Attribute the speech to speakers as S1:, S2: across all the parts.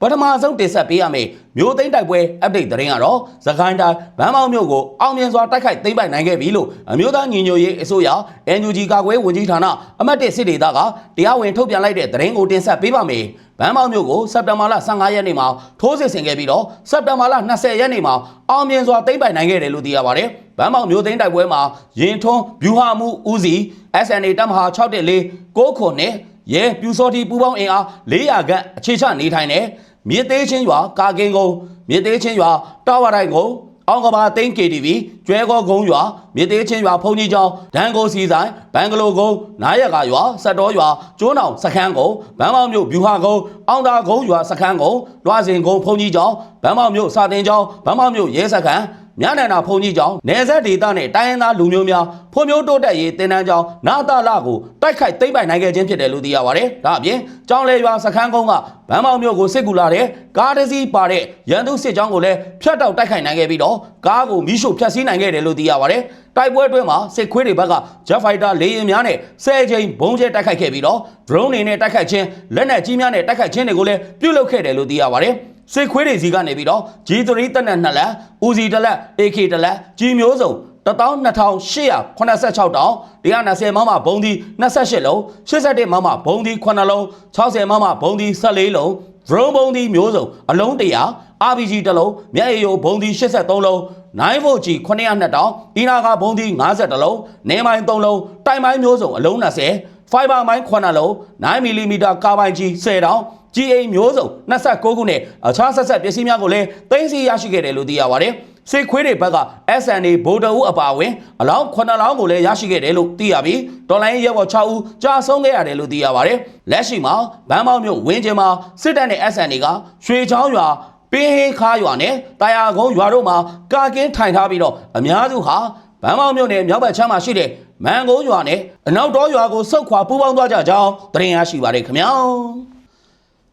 S1: ပထမဆုံးတင်ဆက်ပေးရမယ်မြို့သိမ်းတိုက်ပွဲ update သတင်းကတော့သခိုင်းတိုင်းဗန်းမောက်မြို့ကိုအောင်မြင်စွာတိုက်ခိုက်သိမ်းပိုက်နိုင်ခဲ့ပြီလို့အမျိုးသားညီညွတ်ရေးအစိုးရ NUG ကာကွယ်ဝန်ကြီးဌာနအမတ်1စစ်ဒေသကတရားဝင်ထုတ်ပြန်လိုက်တဲ့သတင်းကိုတင်ဆက်ပေးပါမယ်ဗန်းမောက်မြို့ကိုစက်တင်ဘာလ15ရက်နေ့မှာထိုးစစ်ဆင်ခဲ့ပြီးတော့စက်တင်ဘာလ20ရက်နေ့မှာအောင်မြင်စွာသိမ်းပိုက်နိုင်ခဲ့တယ်လို့သိရပါတယ်ဗန်းမောက်မြို့သိမ်းတိုက်ပွဲမှာရင်ထွန်းဗျူဟာမှုဦးစီး SNA တပ်မဟာ614ကိုခွန်နဲ့ရဲပြူစောတိပူပေါင်းအင်အား400ခန့်အခြေချနေထိုင်တဲ့ မြေသေးချင်းရွာကာကင်းကုန်းမြေသေးချင်းရွာတာဝတိုင်းကုန်းအောင်ကဘာသိန်း KTV ကျွဲကောကုန်းရွာမြေသေးချင်းရွာဖုန်ကြီးကျောင်းဒန်ကိုစီဆိုင်ဘန်ဂလိုကုန်းနားရကရွာစက်တော်ရွာကျွန်းအောင်စခန်းကုန်းဗန်းမောက်မြို့ဗျူဟာကုန်းအောင်သာကုန်းရွာစခန်းကုန်းလွှာစင်ကုန်းဖုန်ကြီးကျောင်းဗန်းမောက်မြို့စာတင်ကျောင်းဗန်းမောက်မြို့ရဲစခန်း မြနန္ဒာဖုန်ကြီးကျောင်းနယ်ဆက်ဒေသနဲ့တိုင်းရင်းသားလူမျိုးများဖွံ့ဖြိုးတိုးတက်ရေးတင်နန်းကျောင်းနာတာလကိုတိုက်ခိုက်သိမ်းပိုက်နိုင်ခဲ့ခြင်းဖြစ်တယ်လို့သိရပါတယ်။ဒါအပြင်ကျောင်းလေရွာစခန်းကုန်းကဗန်းမောက်မြို့ကိုစစ်ကူလာတဲ့ကားတစ်စီးပါတဲ့ရန်သူစစ်ကြောင်းကိုလည်းဖျက်တောက်တိုက်ခိုက်နိုင်ခဲ့ပြီးတော့ကားကိုမိရှို့ဖျက်ဆီးနိုင်ခဲ့တယ်လို့သိရပါတယ်။တိုက်ပွဲအတွင်းမှာစစ်ခွေးတွေဘက်က Jet Fighter လေယာဉ်များနဲ့ဆယ်ကြိမ်ဘုံးကျဲတိုက်ခိုက်ခဲ့ပြီးတော့ drone တွေနဲ့တိုက်ခိုက်ခြင်းလက်နက်ကြီးများနဲ့တိုက်ခိုက်ခြင်းတွေကိုလည်းပြုလုပ်ခဲ့တယ်လို့သိရပါတယ်။ စစ်ခွေးတွေစီကနေပြီးတော့ G3 တက်နက်နှစ်လက်ဦးစီတစ်လက် AK တစ်လက်ကြီးမျိုးစုံ12886တောင်း120မမဘုံဒီ28လုံး81မမဘုံဒီ9လုံး60မမဘုံဒီ14လုံး drone ဘုံဒီမျိုးစုံအလုံး100 RPG တစ်လုံးမျက်ရည်ယိုဘုံဒီ83လုံး 9 volt G 902တောင်းအီနာကဘုံဒီ50လုံးနေမိုင်း3လုံးတိုင်မိုင်းမျိုးစုံအလုံး20 fiber မိုင်း9လုံး 9 mm ကာဘိုင်ကြီး10တောင်း GA မျိုးစုံ29ခုနဲ့အခြားဆက်ဆက်ပစ္စည်းများကိုလည်းသိမ်းဆည်းရရှိခဲ့တယ်လို့သိရပါတယ်။စစ်ခွေးတွေဘက်က SNA ဗိုလ်တအုပ်အပါအဝင်အလောင်း9လောင်းကိုလည်းရရှိခဲ့တယ်လို့သိရပြီးဒေါ်လာရင်းရဲဘော်6ဦးကြာဆုံးခဲ့ရတယ်လို့သိရပါတယ်။လက်ရှိမှာဗန်းမောက်မြို့ဝင်းကျင်မှာစစ်တပ်နဲ့ SNA ကရွှေချောင်းရွာပင်းဟင်းခါရွာနဲ့တာယာကုန်းရွာတို့မှာကာကင်းထိုင်ထားပြီးတော့အများစုဟာဗန်းမောက်မြို့နယ်မြောက်ဘက်ချမ်းမှာရှိတဲ့မန်ကုန်းရွာနဲ့အနောက်တော်ရွာကိုစုတ်ခွာပူးပေါင်းသွားကြကြောင်းသတင်းရရှိပါတယ်ခင်ဗျာ။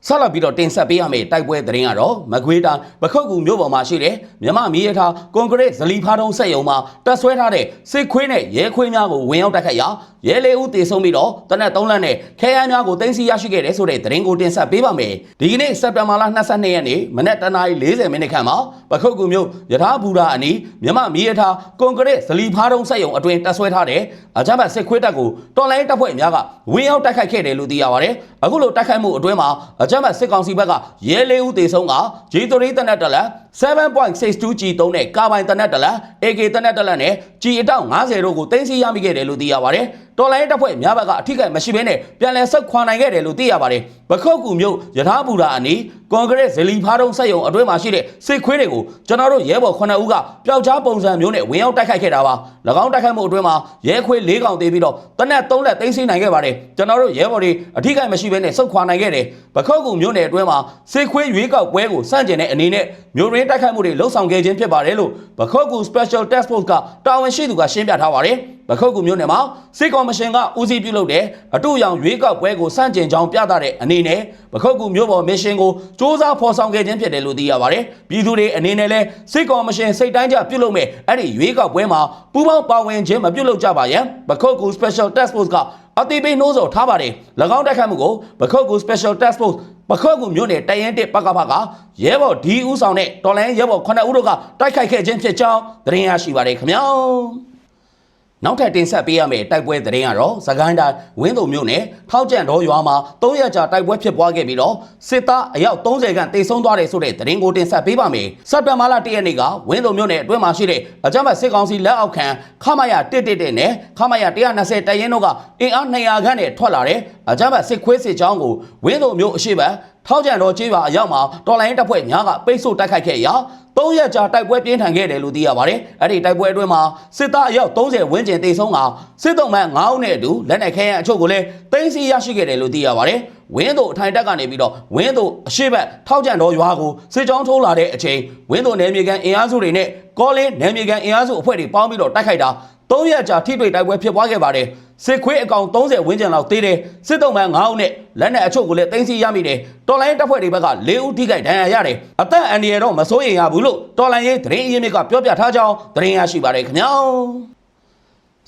S1: ဆက်လက်ပြီးတော့တင်ဆက်ပေးရမယ့်တိုက်ပွဲသတင်းကတော့မကွေးတိုင်းပခုတ်ကူမြို့ပေါ်မှာရှိတဲ့မြမမီးရထားကွန်ကရစ်ဇလီဖားတုံးစက်ရုံမှာတက်ဆွဲထားတဲ့စစ်ခွေးနဲ့ရဲခွေးများကိုဝင်ရောက်တိုက်ခတ်ရာရဲလေးဦးတေဆုံးပြီးတော့တနက်3လက်နဲ့ခဲယမ်းများကိုတင်စီရရှိခဲ့တဲ့ဆိုတဲ့သတင်းကိုတင်ဆက်ပေးပါမယ်ဒီကနေ့စက်တင်ဘာလ22ရက်နေ့မနက်တနာရီ40မိနစ်ခန့်မှာပခုတ်ကူမြို့ရထားဘူရာအနီးမြမမီးရထားကွန်ကရစ်ဇလီဖားတုံးစက်ရုံအတွင်းတက်ဆွဲထားတဲ့အကြမ်းဖက်စစ်ခွေးတပ်ကိုတော်လိုင်းတပ်ဖွဲ့များကဝင်ရောက်တိုက်ခိုက်ခဲ့တယ်လို့သိရပါတယ်အခုလိုတိုက်ခိုက်မှုအတွင်းမှာအကြမ်းဖက်စစ်ကောင်စီဘက်ကရဲလေးဦးတေဆုံးကဂျီတိုရီတနက်တလက် 7.62 G3 နဲ့ကာဘိုင်တနက်တလက် AK တနက်တလက်နဲ့ G အတောက်90တို့ကိုတင်စီရမိခဲ့တယ်လို့သိရပါတယ်တော်လိုင်းတပ်ဖွဲ့များဘက်ကအထိကိမရှိဘဲနဲ့ပြန်လည်ဆက်ခွာနိုင်ခဲ့တယ်လို့သိရပါတယ်ပခုတ်ကူမြို့ရထားဘူရာအနီးကွန်ကရစ်ဇလီဖားတုံးစက်ရုံအတွင်းမှာရှိတဲ့စစ်ခွေးတွေကိုကျွန်တော်တို့ရဲဘော်9ဦးကပျောက်ကြားပုံစံမျိုးနဲ့ဝင်ရောက်တိုက်ခိုက်ခဲ့တာပါ၎င်းတိုက်ခိုက်မှုအတွင်းမှာရဲခွေး၄កောင်သေးပြီးတော့တနက်3လက်တင်စီနိုင်ခဲ့ပါတယ်ကျွန်တော်တို့ရဲဘော်တွေအထိကိမရှိဘဲနဲ့ဆုတ်ခွာနိုင်ခဲ့တယ်ပခုတ်ကူမြို့နယ်အတွင်းမှာစစ်ခွေးရွေးကောက်ပွဲကိုစန့်ကျင်တဲ့အနေနဲ့မြို့ရင်းတိုက်ခိုက်မှုတွေလှုပ်ဆောင်ခဲ့ခြင်းဖြစ်ပါတယ်လို့ပခုတ်ကူ Special Task Force ကတာဝန်ရှိသူကရှင်းပြထားပါတယ်ပခုတ်ကူမြို့နယ်မှာစစ်ကော်မရှင်ကဦးစီးပြုလုပ်တဲ့အတူရောင်ရွေးကောက်ပွဲကိုစန့်ကျင်ကြောင်းပြသတဲ့အနေနဲ့ ပခုတ်ကူမြို့ပေါ်မစ်ရှင်ကိုစ조사ဖော်ဆောင်ခဲ့ခြင်းဖြစ်တယ်လို့သိရပါတယ်ပြည်သူတွေအနေနဲ့လဲစစ်ကော်မရှင်စိတ်တိုင်းကြပြုလုပ်မဲ့အဲ့ဒီရွေးကောက်ပွဲမှာပူးပေါင်းပါဝင်ခြင်းမပြုလုပ်ကြပါရန်ပခုတ်ကူ Special Task Force ကအတိပိနှိုးဆော်ထားပါတယ်၎င်းတိုက်ခိုက်မှုကိုပခုတ်ကူ Special Task Force ပခုတ်ကူမြို့နယ်တရင်တစ်ပကဖကရဲဘော်ဒီဦးဆောင်တဲ့တော်လိုင်းရဲဘော်9ဦးတို့ကတိုက်ခိုက်ခဲ့ခြင်းဖြစ်ကြောင်းသတင်းရရှိပါတယ်ခင်ဗျာ နောက်ထပ်တင်ဆက်ပေးရမယ့်တိုက်ပွဲသတင်းကတော့သကိုင်းတိုင်းဝင်းတုံမြို့နယ်ထောက်ကျန်တော်ရွာမှာ၃ရက်ကြာတိုက်ပွဲဖြစ်ပွားခဲ့ပြီးတော့စစ်သားအယောက်30ခန့်တေဆုံးသွားတယ်ဆိုတဲ့သတင်းကိုတင်ဆက်ပေးပါမယ်။စက်တဘာလ၁ရက်နေ့ကဝင်းတုံမြို့နယ်အတွင်းမှာရှိတဲ့အကြမ်းဖက်စစ်ကောင်စီလက်အောက်ခံခမရ111နဲ့ခမရ120တပ်ရင်းတို့ကအင်အား200ခန့်နဲ့ထွက်လာတဲ့အကြမ်းဖက်စစ်ခွေးစစ်ကြောင်းကိုဝင်းတုံမြို့အရှိတ် ထောက်ကြံတော်ကျေးရွာအရောက်မှာတော်လိုင်းတပ်ဖွဲ့များကပိတ်ဆို့တိုက်ခိုက်ခဲ့ရာ၃ရက်ကြာတိုက်ပွဲပြင်းထန်ခဲ့တယ်လို့သိရပါတယ်။အဲ့ဒီတိုက်ပွဲအတွင်းမှာစစ်သားအယောက်30ဝန်းကျင်တေဆုံးကစစ်တုံးမှန်9ဦးနဲ့အတူလက်နက်ခဲယမ်းအချို့ကိုလည်းသိမ်းဆည်းရရှိခဲ့တယ်လို့သိရပါတယ်။ဝင်းတို့အထိုင်တက်ကနေပြီးတော့ဝင်းတို့အရှိတ်ထောက်ကြံတော်ရွာကိုစစ်ကြောင်းထိုးလာတဲ့အချိန်ဝင်းတို့နယ်မြေကန်အင်အားစုတွေနဲ့ကောလင်းနယ်မြေကန်အင်အားစုအဖွဲ့တွေပေါင်းပြီးတော့တိုက်ခိုက်တာ၃ရက်ကြာထိတွေ့တိုက်ပွဲဖြစ်ပွားခဲ့ပါတယ် စစ်ခွေးအကောင်30ဝန်းကျင်လောက်သေးတယ်စစ်တုံးမှန်9ဦးနဲ့လက်နက်အချို့ကိုလည်းတင်စီရမိတယ်တော်လိုင်းတပ်ဖွဲ့တွေဘက်က၄ဦးထိခိုက်ဒဏ်ရာရတယ်အသက်အန္တရာယ်တော့မစိုးရိမ်ရဘူးလို့တော်လိုင်းရေးသတင်းအရင်းမြစ်ကပြောပြထားကြောင်းသတင်းရရှိပါတယ်ခင်ဗျာ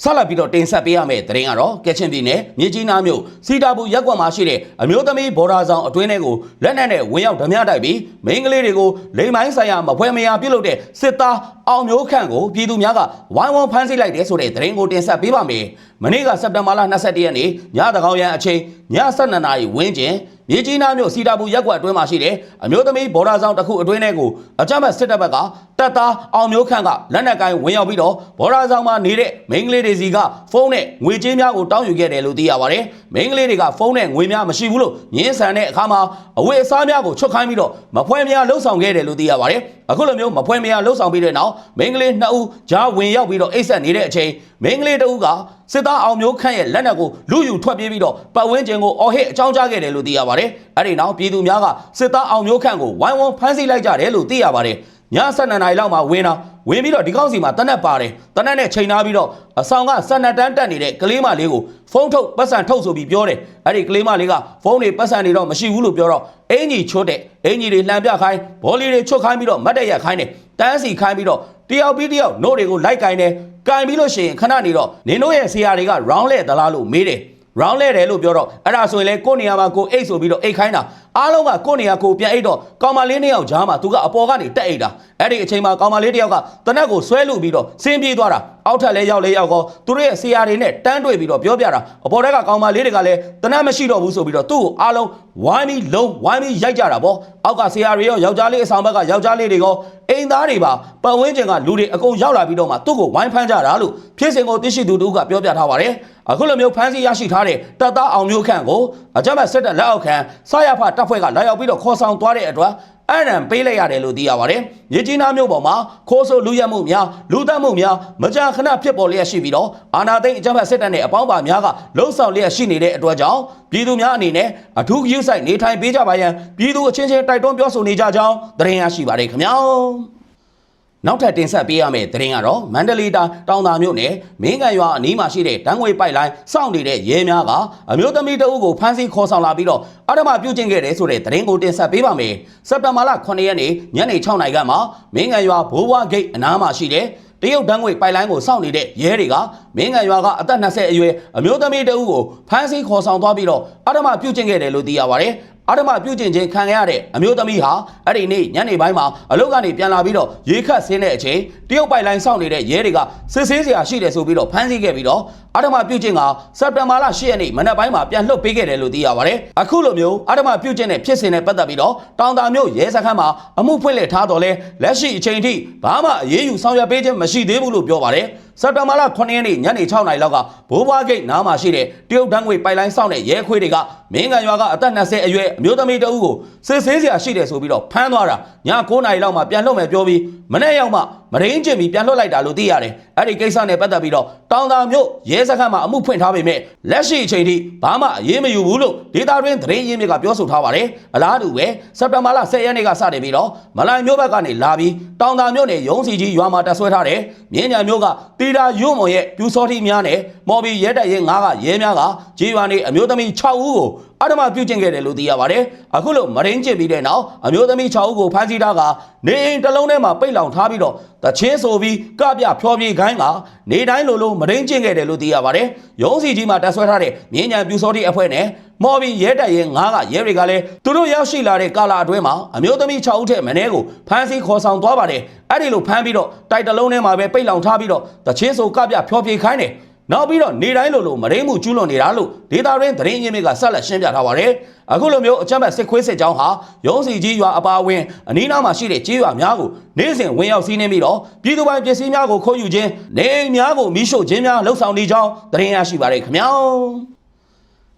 S1: ဆက်လက်ပြီးတော့တင်ဆက်ပေးရမယ့်သတင်းကတော့ကက်ချင်ပြည်နယ်မြေကြီးနားမြို့စီတာဘူးရက်ကွက်မှာရှိတဲ့အမျိုးသမီးဘော်ဒါဆောင်အတွင်းထဲကိုလက်နက်နဲ့ဝင်ရောက်ဓမြတိုက်ပြီးမိန်းကလေးတွေကိုလိမ်မိုင်းဆိုင်ရာမဖွဲမရပြုတ်လုပ်တဲ့စစ်သားအောင်မျိုးခန့်ကိုပြည်သူများကဝိုင်းဝန်းဖမ်းဆီးလိုက်တယ်ဆိုတဲ့သတင်းကိုတင်ဆက်ပေးပါမယ်။မနေ့ကစက်တင်ဘာလ22ရက်နေ့ညတကောင်ရန်အချိန် ည7:00နာရီဝန်းကျင်မြေကြီးနားမြို့စီတာဘူးရက်ကွက်အတွင်းမှာရှိတဲ့အမျိုးသမီးဘော်ဒါဆောင်တစ်ခုအတွင်းထဲကိုအကြမ်းဖက်စစ်တပ်ဘက်ကတပ်သားအောင်မျိုးခန့်ကလက်နက်ကိုင်းဝင်ရောက်ပြီးတော့ဘော်ဒါဆောင်မှာနေတဲ့မိန်းကလေးတွေစီကဖုန်းနဲ့ငွေကြေးများကိုတောင်းယူခဲ့တယ်လို့သိရပါတယ်။မိန်းကလေးတွေကဖုန်းနဲ့ငွေများမရှိဘူးလို့ညင်းဆန်တဲ့အခါမှာအဝတ်အစားများကိုချွတ်ခိုင်းပြီးတော့မဖွဲများလှုပ်ဆောင်ခဲ့တယ်လို့သိရပါတယ်။အခုလိုမျိုးမဖွဲများလှုပ်ဆောင်ပြီးတဲ့နောက်မိန်းကလေးနှစ်ဦးကြားဝင်ရောက်ပြီးတော့အိတ်ဆက်နေတဲ့အချိန်မိန်းကလေးတစ်ဦးကစစ်သားအောင်မျိုးခန့်ရဲ့လက်နက်ကိုလူယူထွက်ပြေးပြီးတော့ပတ်ဝန်းကျင်ကိုအော်ဟစ်အကြောင်းကြားခဲ့တယ်လို့သိရပါတယ်။အဲ့ဒီနောက်ပြည်သူများကစစ်သားအောင်မျိုးခန့်ကိုဝိုင်းဝန်းဖမ်းဆီးလိုက်ကြတယ်လို့သိရပါတယ်။ည7:00နာရီလောက်မှာဝင်တာ ဝင်ပြီးတော့ဒီကောင်းစီမှာတနက်ပါတယ်တနက်နဲ့ချိန်ထားပြီးတော့အဆောင်က12တန်းတက်နေတဲ့ကလေးမလေးကိုဖုန်းထုတ်ပတ်စံထုတ်ဆိုပြီးပြောတယ်အဲ့ဒီကလေးမလေးကဖုန်းတွေပတ်စံတွေတော့မရှိဘူးလို့ပြောတော့အင်ကြီးချွတ်တဲ့အင်ကြီးတွေလှန်ပြခိုင်းဘောလီတွေချွတ်ခိုင်းပြီးတော့မတ်တက်ရက်ခိုင်းတယ်တန်းစီခိုင်းပြီးတော့တယောက်ပြီးတယောက်နို့တွေကိုလိုက်ကိုင်းတယ်ကိုင်းပြီးလို့ရှိရင်ခဏနေတော့နင်တို့ရဲ့ဆရာတွေက round လဲသလားလို့မေးတယ် round လဲတယ်လို့ပြောတော့အဲ့ဒါဆိုရင်လေကိုယ့်နေရာမှာကိုအိတ်ဆိုပြီးတော့အိတ်ခိုင်းတာ အားလုံးကကိုယ့်နေရာကိုပြန်အိတ်တော့ကောင်မလေးနှစ်ယောက်ကြားမှာသူကအပေါ်ကနေတက်အိတ်တာအဲ့ဒီအချိန်မှာကောင်မလေးတစ်ယောက်ကတနက်ကိုဆွဲလူပြီးတော့ဆင်းပြေးသွားတာအောက်ထပ်လဲရောက်လဲရောက်ကောသူတို့ရဲ့ဆရာတွေနဲ့တန်းတွေ့ပြီးတော့ပြောပြတာအပေါ်တက်ကကောင်မလေးတွေကလည်းတနက်မရှိတော့ဘူးဆိုပြီးတော့သူ့ကိုအားလုံးဝိုင်းပြီးလုံးဝိုင်းပြီးရိုက်ကြတာပေါ့အောက်ကဆရာတွေရောယောက်ျားလေးအဆောင်ဘက်ကယောက်ျားလေးတွေရောအိမ်သားတွေပါပတ်ဝန်းကျင်ကလူတွေအကုန်ရောက်လာပြီးတော့မှသူ့ကိုဝိုင်းဖမ်းကြတာလို့ဖြစ်စဉ်ကိုသိရှိသူတို့ကပြောပြထားပါတယ်အခုလိုမျိုးဖမ်းဆီးရရှိထားတဲ့တပ်သားအောင်မျိုးခန့်ကိုအကြမ်းဖက်စစ်တပ်လက်အောက်ခံစရဖတပ်ဖွဲ့ကလာရောက်ပြီးတော့ခေါ်ဆောင်သွားတဲ့အတွက်အဲ့ရန်ပေးလိုက်ရတယ်လို့သိရပါတယ်။မြကြီးနားမြို့ပေါ်မှာခိုးဆိုးလူရက်မှုများလူတက်မှုများမကြာခဏဖြစ်ပေါ်လျက်ရှိပြီးတော့အာနာသိန်းအကြမ်းဖက်စစ်တပ်နဲ့အပေါင်းပါများကလှုံ့ဆော်လျက်ရှိနေတဲ့အတွက်ကြောင့်ပြည်သူများအနေနဲ့အထူးဂရုစိုက်နေထိုင်ပေးကြပါရန်ပြည်သူအချင်းချင်းတိုက်တွန်းပြောဆိုနေကြကြောင်းသတင်းရရှိပါတယ်ခင်ဗျာ။ နောက်ထပ်တင်ဆက်ပေးရမယ့်သတင်းကတော့မန္တလေးတိုင်းတောင်သာမြို့နယ်မင်းကန်ရွာအနီးမှာရှိတဲ့တန်းငွေပိုက်လိုင်းစောင့်နေတဲ့ရဲများကအမျိုးသမီးတအုပ်ကိုဖမ်းဆီးခေါ်ဆောင်လာပြီးတော့အဓမ္မပြုကျင့်ခဲ့တယ်ဆိုတဲ့သတင်းကိုတင်ဆက်ပေးပါမယ်။စက်တင်ဘာလ9ရက်နေ့ညနေ6နာရီကမှမင်းကန်ရွာဘိုးဘွားဂိတ်အနားမှာရှိတဲ့တရုတ်တန်းငွေပိုက်လိုင်းကိုစောင့်နေတဲ့ရဲတွေကမင်းကန်ရွာကအသက်20အရွယ်အမျိုးသမီးတအုပ်ကိုဖမ်းဆီးခေါ်ဆောင်သွားပြီးတော့အဓမ္မပြုကျင့်ခဲ့တယ်လို့သိရပါတယ်။ အဓမ္မပြုကျင့်ခြင်းခံရတဲ့အမျိုးသမီးဟာအဲ့ဒီနေ့ညနေပိုင်းမှာအလုပ်ကနေပြန်လာပြီးတော့ရေခတ်ဆင်းတဲ့အချိန်တရုတ်ပိုက်လိုင်းစောင့်နေတဲ့ရဲတွေကစစ်ဆေးစရာရှိတယ်ဆိုပြီးတော့ဖမ်းဆီးခဲ့ပြီးတော့အဓမ္မပြုကျင့်ကစက်တင်ဘာလ10ရက်နေ့မနက်ပိုင်းမှာပြန်လွှတ်ပေးခဲ့တယ်လို့သိရပါတယ်။အခုလိုမျိုးအဓမ္မပြုကျင့်တဲ့ဖြစ်စဉ်နဲ့ပတ်သက်ပြီးတော့တောင်တာမျိုးရဲစခန်းမှာအမှုဖွင့်လှစ်ထားတော်လဲလက်ရှိအချိန်ထိဘာမှအရေးယူဆောင်ရွက်ပေးခြင်းမရှိသေးဘူးလို့ပြောပါတယ်။ စက်တဘာလ9ရက်နေ့ညနေ6နာရီလောက်ကဘိုးဘွားဂိတ်နားမှာရှိတဲ့တရုတ်တန်းငွေပိုက်လိုင်းစောင့်တဲ့ရဲခွေးတွေကမင်းကန်ရွာကအသက်20အရွယ်အမျိုးသမီးတအုပ်ကိုစစ်ဆေးစရာရှိတယ်ဆိုပြီးတော့ဖမ်းသွားတာည9နာရီလောက်မှပြန်လွှတ်မယ်ပြောပြီးမနေ့ရောက်မှ မရင်းကျင်ပြီးပြန်လွှတ်လိုက်တာလို့သိရတယ်အဲ့ဒီကိစ္စနဲ့ပတ်သက်ပြီးတော့တောင်တာမြို့ရဲစခန်းမှာအမှုဖွင့်ထားပေမဲ့လက်ရှိအချိန်ထိဘာမှအရေးမယူဘူးလို့ဒေတာတွင်သတင်းရင်းမြစ်ကပြောဆိုထားပါတယ်အလားတူပဲစက်တဘာလ10ရက်နေ့ကစတင်ပြီးတော့မလိုင်မြို့ဘက်ကနေလာပြီးတောင်တာမြို့နယ်ရုံးစီကြီးရွာမှာတက်ဆွဲထားတယ်မြင်းညာမြို့ကတီတာယွမွန်ရဲ့ပြူစောတိများနဲ့မော်ဘီရဲတပ်ရဲ9ကရဲများကဂျေရွာနေအမျိုးသမီး6ဦးကို အဓမ္မပြုကျင့်ခဲ့တယ်လို့သိရပါတယ်အခုလို့မရင်းကျင့်ပြီးတဲ့နောက်အမျိုးသမီး6ဦးကိုဖမ်းဆီးထားကနေအိမ်တစ်လုံးထဲမှာပိတ်လောင်ထားပြီးတော့တချင်းဆိုပြီးကပြဖြောပြေခိုင်းကနေတိုင်းလိုလိုမရင်းကျင့်ခဲ့တယ်လို့သိရပါတယ်ရုံးစီကြီးမှာတက်ဆွဲထားတဲ့မြင်းညာပြူစောတိအဖွဲ့နဲ့မော်ဘီရဲတပ်ရဲ9ကရဲတွေကလည်းသူတို့ရောက်ရှိလာတဲ့ကာလာအတွင်းမှာအမျိုးသမီး6ဦးထက်မနည်းကိုဖမ်းဆီးခေါ်ဆောင်သွားပါတယ်အဲ့ဒီလိုဖမ်းပြီးတော့တိုက်တလုံးထဲမှာပဲပိတ်လောင်ထားပြီးတော့တချင်းဆိုကပြဖြောပြေခိုင်းတယ် နောက်ပြီးတော့နေတိုင်းလိုလိုမရင်းမှုကျူးလွန်နေတာလို့ဒေတာရင်းသတင်းရင်းမြစ်ကဆက်လက်ရှင်းပြထားပါတယ်။အခုလိုမျိုးအကြမ်းဖက်စစ်ခွေးစစ်ကြောင်းဟာရုံးစီကြီးရွာအပါအဝင်အနီးနားမှာရှိတဲ့ကြီးရွာများကိုနေ့စဉ်ဝင်ရောက်စီးနှင်းပြီးတော့ပြည်သူပိုင်ပစ္စည်းများကိုခိုးယူခြင်းနေအိမ်များကိုမိရှို့ခြင်းများလှုပ်ဆောင်နေကြောင်းသတင်းရရှိပါရခင်ဗျာ။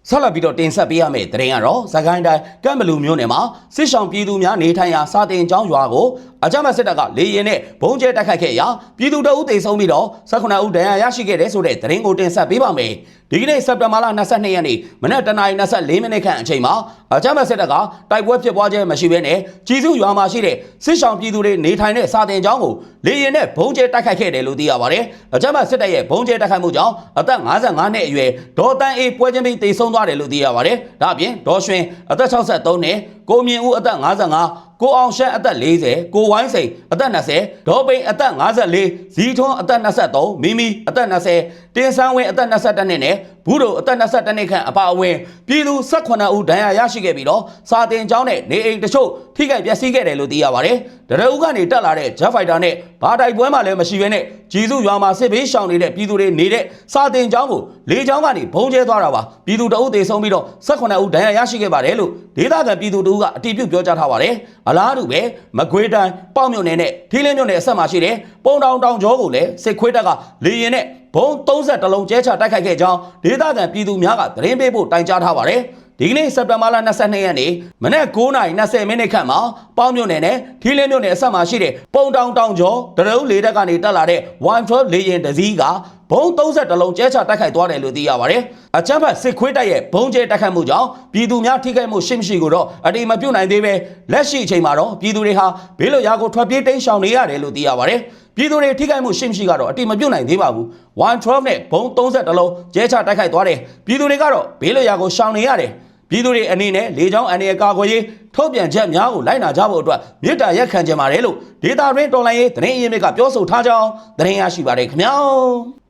S1: ဆက်လက်ပြီးတော့တင်ဆက်ပေးရမယ့်သတင်းကတော့သခိုင်းတိုင်းကမ်ဘလူမြို့နယ်မှာစစ်ဆောင်ပြည်သူများနေထိုင်ရာစာတင်ကျောင်းရွာကိုအကြမ်းဖက်စစ်တပ်ကလေရင်နဲ့ဘုံကျဲတိုက်ခိုက်ခဲ့ရာပြည်သူတအုပ်တိတ်ဆုံးပြီးတော့18ဦးဒဏ်ရာရရှိခဲ့တဲ့ဆိုတဲ့သတင်းကိုတင်ဆက်ပေးပါမယ်။ဒီကနေ့စက်တင်ဘာလ22ရက်နေ့မနက်တနာရီ24မိနစ်ခန့်အချိန်မှာအကြမ်းဖက်စစ်တပ်ကတိုက်ပွဲဖြစ်ပွားခြင်းမရှိဘဲနဲ့ကြီးစုရွာမှာရှိတဲ့စစ်ဆောင်ပြည်သူတွေနေထိုင်တဲ့စာတင်ကျောင်းကိုလေရင်နဲ့ဘုံကျဲတိုက်ခိုက်ခဲ့တယ်လို့သိရပါတယ်။အကြမ်းဖက်စစ်တပ်ရဲ့ဘုံကျဲတိုက်ခိုက်မှုကြောင့်အသက်55နှစ်အရွယ်ဒေါ်တန်းအေးပွဲချင်းပြီးတိတ်ဆုံးသွားတယ်လို့သိရပါတယ်။ဒါအပြင်ဒေါ်ရွှင်အသက်63နှစ် ကိုမြင့်ဦးအသက်55ကိုအောင်ရှမ်းအသက်40ကိုဝိုင်းစိန်အသက်20ဒေါ်ပိန်အသက်54ဇီထွန်းအသက်23မိမီအသက်20တင်ဆန်းဝင်းအသက်22နှစ်နဲ့ဘူးတို့အသက်22နှစ်ခန့်အပါအဝင်ပြည်သူ18ဦးဒဏ်ရာရရှိခဲ့ပြီးတော့စာတင်ကျောင်းနဲ့နေအိမ်တချို့ထိခိုက်ပျက်စီးခဲ့တယ်လို့သိရပါတယ်။ဒရဦးကနေတက်လာတဲ့ Jet Fighter နဲ့ဘာတိုက်ပွဲမှလည်းမရှိဘဲနဲ့ဂျီစုရွာမှာစစ်ဘေးရှောင်နေတဲ့ပြည်သူတွေနေတဲ့စာတင်ကျောင်းကိုလေကျောင်းကနေဘုံကျဲသွားတာပါ။ပြည်သူတအုပ်တေဆုံးပြီးတော့18ဦးဒဏ်ရာရရှိခဲ့ပါတယ်လို့ဒေသခံပြည်သူတို့ကအတည်ပြုပြောကြားထားပါတယ်။အလားတူပဲမကွေးတိုင်းပေါ့မြို့နယ်နဲ့ထီးလင်းမြို့နယ်အဆက်မှာရှိတဲ့ပုံတောင်တောင်ကျောကိုလည်းစစ်ခွေးတပ်ကလေရင်နဲ့ဘုံ30လုံးကျဲချတိုက်ခိုက်ခဲ့ကြောင်းဒေသခံပြည်သူများကသတင်းပေးဖို့တိုင်ကြားထားပါတယ်။ ဒီကနေ့စက်တင်ဘာလ22ရက်နေ့မနေ့9:20မိနစ်ခန့်မှာပေါင်းမြို့နယ်နဲ့ထီးလင်းမြို့နယ်အဆက်မှာရှိတဲ့ပုံတောင်တောင်ကျော်တရုံးလေတပ်ကနေတက်လာတဲ့ One-Four လေရင်တစည်းကဘုံ30လုံးကျဲချတိုက်ခိုက်သွားတယ်လို့သိရပါတယ်။အကြမ်းဖက်စစ်ခွေးတပ်ရဲ့ဘုံကျဲတိုက်ခိုက်မှုကြောင့်ပြည်သူများထိခိုက်မှုရှိမရှိကိုတော့အတိမပြုတ်နိုင်သေးပဲလက်ရှိအချိန်မှာတော့ပြည်သူတွေဟာဘေးလွတ်ရာကိုထွက်ပြေးတိမ်းရှောင်နေရတယ်လို့သိရပါတယ်။ပြည်သူတွေထိခိုက်မှုရှိမရှိကတော့အတိမပြုတ်နိုင်သေးပါဘူး။112နဲ့ဘုံ30လုံးကျဲချတိုက်ခိုက်သွားတယ်။ပြည်သူတွေကတော့ဘေးလွတ်ရာကိုရှောင်နေရတယ်။ ပြည်သူတွေအနေနဲ့လေကြောင်းအန္တရာယ်ကာကွယ်ရေးထုတ်ပြန်ချက်များကိုလိုက်နာကြဖို့အတွက်မြစ်တာရက်ခံကြပါတယ်လို့ဒေတာရင်းတော်လိုင်းရေးသတင်းအရင်းမြစ်ကပြောဆိုထားကြောင်းသတင်းရရှိပါတယ်ခင်ဗျာ။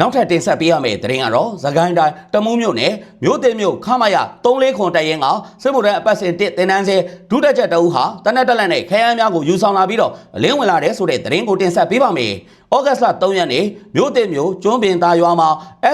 S1: နောက်ထပ်တင်ဆက်ပေးရမယ့်သတင်းကတော့သခိုင်းတိုင်းတမူးမြို့နယ်မြို့တင်မြို့ခမရ34ခွန်တရင်ကစစ်မှုထမ်းအပတ်စဉ်1တင်နန်းစဲဒုတက်ချက်တအူးဟာတနက်တက်လက်နဲ့ခရမ်းများကိုယူဆောင်လာပြီးတော့အလင်းဝင်လာတဲ့ဆိုတဲ့သတင်းကိုတင်ဆက်ပေးပါမယ်။ဩဂတ်စ်လ3ရက်နေ့မြို့တင်မြို့ကျွန်းပင်သားရွာမှာ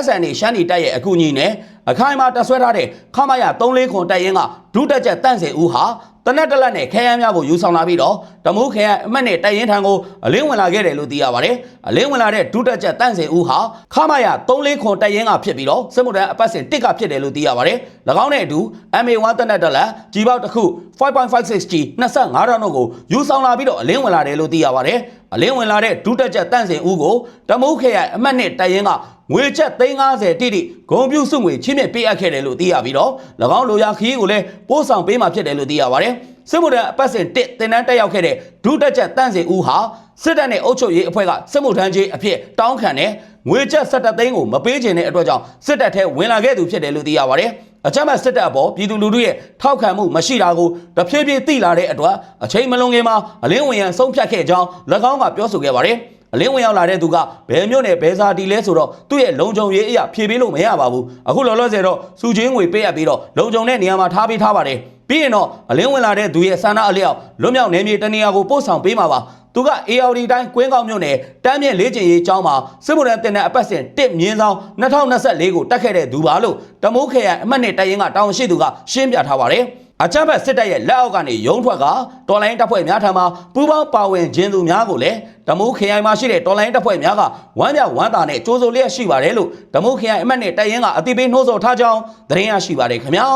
S1: SNA ရှမ်းနီတက်ရဲ့အကူအညီနဲ့ အခိုင်အမာတက်ဆွဲထားတဲ့ခမရ34ခွန်တရင်က ဒုတက်ချက်တန့်စင်ဦးဟာတနက်တက်လက်နဲ့ခဲယမ်းများကိုယူဆောင်လာပြီးတော့တမိုးခဲယမ်းအမှတ်နဲ့တိုင်ရင်ထံကိုအလင်းဝင်လာခဲ့တယ်လို့သိရပါတယ်။အလင်းဝင်လာတဲ့ဒုတက်ချက်တန့်စင်ဦးဟာခမရ34ခွန်တိုင်ရင်ကဖြစ်ပြီးတော့စစ်မှုထမ်းအပတ်စဉ်တစ်ကဖြစ်တယ်လို့သိရပါတယ်။၎င်းနဲ့အတူ MA1 တနက်တက်လက်ကြီးပေါက်တစ်ခု 5.56G 25တောင်တို့ကိုယူဆောင်လာပြီးတော့အလင်းဝင်လာတယ်လို့သိရပါတယ်။အလင်းဝင်လာတဲ့ဒုတက်ချက်တန့်စင်ဦးကိုတမိုးခဲယမ်းအမှတ်နဲ့တိုင်ရင်ကငွေချက်350တိတိဂုံပြူစုငွေချင်းမြင့်ပေးအပ်ခဲ့တယ်လို့သိရပြီးတော့၎င်းလိုရာခီးကိုလည်းပို့ဆောင်ပေးမှဖြစ်တယ်လို့သိရပါတယ်။စစ်မှုထမ်းအပတ်စဉ်1တင်တန်းတက်ရောက်ခဲ့တဲ့ဒုတက်ချက်တန့်စင်ဦးဟာစစ်တပ်နဲ့အုပ်ချုပ်ရေးအဖွဲ့ကစစ်မှုထမ်းကြီးအဖြစ်တောင်းခံတဲ့ငွေချက်17သိန်းကိုမပေးချင်တဲ့အတွက်ကြောင့်စစ်တပ်ထဲဝင်လာခဲ့သူဖြစ်တယ်လို့သိရပါတယ်။အကြမ်းဖက်စစ်တပ်အပေါ်ပြည်သူလူထုရဲ့ထောက်ခံမှုမရှိတာကိုတဖြည်းဖြည်းသိလာတဲ့အတွက်အချိန်မလွန်ခင်မှာအလင်းဝင်ရန်ဆုံးဖြတ်ခဲ့ကြောင်း၎င်းကပြောဆိုခဲ့ပါတယ်။ အလင်းဝင်ရောက်လာတဲ့သူကဘယ်မျိုးနဲ့ဘယ်စာတီလဲဆိုတော့သူ့ရဲ့လုံခြုံရေးအရာဖြည့်ပေးလို့မရပါဘူးအခုလောလောဆယ်တော့စုချင်းငွေပေးရပြီးတော့လုံခြုံတဲ့နေရာမှာထားပေးထားပါတယ်ပြီးရင်တော့အလင်းဝင်လာတဲ့သူရဲ့ဆန္ဒအလျောက်လွတ်မြောက်နေမြေတနေရာကိုပို့ဆောင်ပေးမှာပါသူက ARD တိုင်းကွင်းကောက်မြို့နယ်တမ်းမြင့်လေးကျင်ရေးကျောင်းမှာစစ်မှုထမ်းတင်တဲ့အပတ်စဉ်1မြင်းဆောင်2024ကိုတက်ခဲ့တဲ့သူပါလို့တမိုးခေရန်အမှတ်နဲ့တိုင်ရင်ကတောင်းရှိသူကရှင်းပြထားပါတယ် အကြမ်းဖက်စစ်တပ်ရဲ့လက်အောက်ကနေရုံးထွက်ကတော်လိုင်းတပ်ဖွဲ့များထံမှပူးပေါင်းပါဝင်ခြင်းသူများကိုလည်းဓမိုးခရိုင်မှာရှိတဲ့တော်လိုင်းတပ်ဖွဲ့များကဝမ်းပြဝမ်းသာနဲ့ကြိုးစိုးလျက်ရှိပါတယ်လို့ဓမိုးခရိုင်အမတ်နဲ့တိုင်ရင်ကအတိပေးနှိုးဆော်ထားကြောင်းသတင်းရရှိပါတယ်ခင်ဗျာ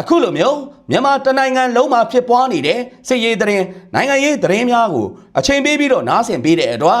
S1: အခုလိုမျိုးမြန်မာတနိုင်ငံလုံးမှာဖြစ်ပွားနေတဲ့စစ်ရေးသတင်းနိုင်ငံရေးသတင်းများကိုအချိန်ပေးပြီးတော့နားဆင်ပေးတဲ့အတွက်